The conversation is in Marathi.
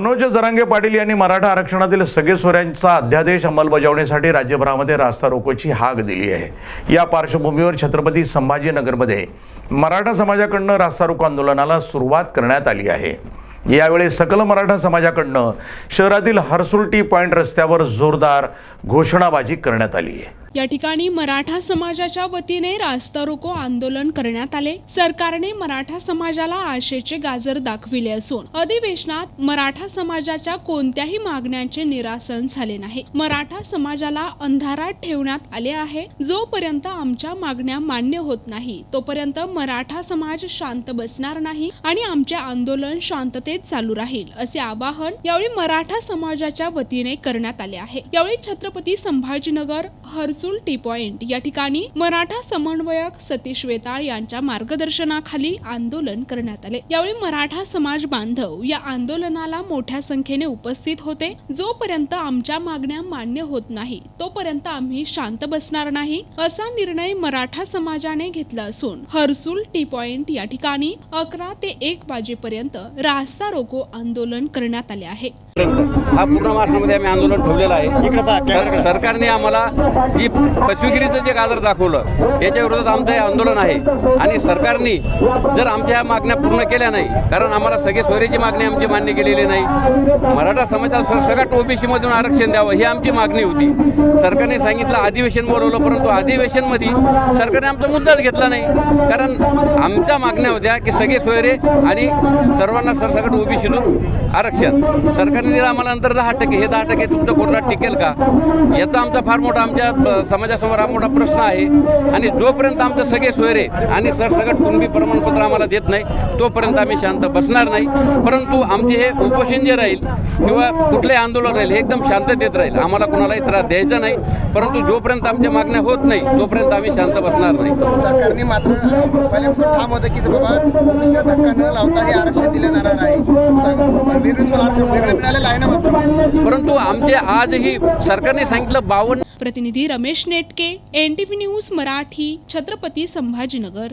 मनोज जरांगे पाटील यांनी मराठा आरक्षणातील सगळे सोऱ्यांचा अध्यादेश अंमलबजावणीसाठी राज्यभरामध्ये रास्ता रोकोची हाक दिली आहे. या पार्श्वभूमीवर छत्रपती संभाजीनगरमध्ये मराठा समाजाकडनं रास्ता रोको आंदोलनाला सुरुवात करण्यात आली आहे. यावेळी सकल मराठा समाजाकडनं शहरातील हर्सुल टी रस्त्यावर जोरदार घोषणाबाजी करण्यात आली आहे. या ठिकाणी मराठा समाजाच्या वतीने रास्ता रोको आंदोलन करण्यात आले. सरकारने मराठा समाजाला आशेचे गाजर दाखविले असून अधिवेशनात मराठा समाजाच्या कोणत्याही मागण्यांचे निरासन झाले नाही. मराठा समाजाला अंधारात ठेवण्यात आले आहे. जोपर्यंत आमच्या मागण्या मान्य होत नाही तोपर्यंत मराठा समाज शांत बसणार नाही आणि आमचे आंदोलन शांततेत चालू राहील असे आवाहन यावेळी मराठा समाजाच्या वतीने करण्यात आले आहे. यावेळी छत्रपती संभाजीनगर हर्सुल टी पॉइंट या ठिकाणी मराठा समन्वयक सतीश वेताळ यांच्या मार्गदर्शनाखाली आंदोलन करण्यात आले. यावेळी मराठा समाज बांधव या आंदोलनाला मोठ्या संख्येने उपस्थित होते. जोपर्यंत आमच्या मागण्या मान्य होत नाही तोपर्यंत आम्ही शांत बसणार नाही असा निर्णय मराठा समाजाने घेतला असून हर्सुल टी पॉइंट या ठिकाणी अकरा ते एक वाजेपर्यंत रास्ता रोको आंदोलन करण्यात आले आहे. हा पूर्ण महाराष्ट्रामध्ये आम्ही आंदोलन ठेवलेलं आहे. सर- सरकारने आम्हाला जी पशुगिरीचं जे गाजर दाखवलं याच्या विरोधात आमचं हे आंदोलन आहे. आणि सरकारने जर आमच्या ह्या मागण्या पूर्ण केल्या नाही कारण आम्हाला सगळे स्वरेची मागणी आमची मान्य केलेली नाही. मराठा समाजाला सरसकट ओबीसी मधून आरक्षण द्यावं ही आमची मागणी होती. सरकारने सांगितलं अधिवेशन बोलवलं परंतु अधिवेशनमध्ये सरकारने आमचा मुद्दाच घेतला नाही. कारण आमच्या मागण्या होत्या की सगळे सोयरे आणि सर्वांना सरसकट ओबीसीतून आरक्षण. सरकारने दिलं आम्हाला नंतर दहा टक्के. हे दहा टक्के तुमच्या कोर्टात टिकेल का? याचा आमचा फार मोठा आमच्या समाजासमोर हा मोठा प्रश्न आहे. आणि जोपर्यंत आमचे सगळे सोयरे आणि सरसकट कुणबी प्रमाणपत्र आम्हाला देत नाही तोपर्यंत आम्ही शांत बसणार नाही. परंतु आमचे हे उपोषण जे राहील किंवा कुठलंही आंदोलन राहील हे एकदम शांततेत राहील. आम्हाला कुणालाही त्रास द्यायचा नाही. परंतु जोपर्यंत आमच्या मागण्या होत नाही तोपर्यंत आम्ही शांत बसणार नाही. सरकारने मात्र पहिल्यापासून ठाम होतं की बाबा दुसऱ्या धक्का न लावता हे आरक्षण दिलं जाणार आहे. परंतु आमचे आजही सरकारने सांगितलं बावन्न प्रतिनिधी रमेश नेटके एनटीव्ही न्यूज मराठी छत्रपती संभाजीनगर.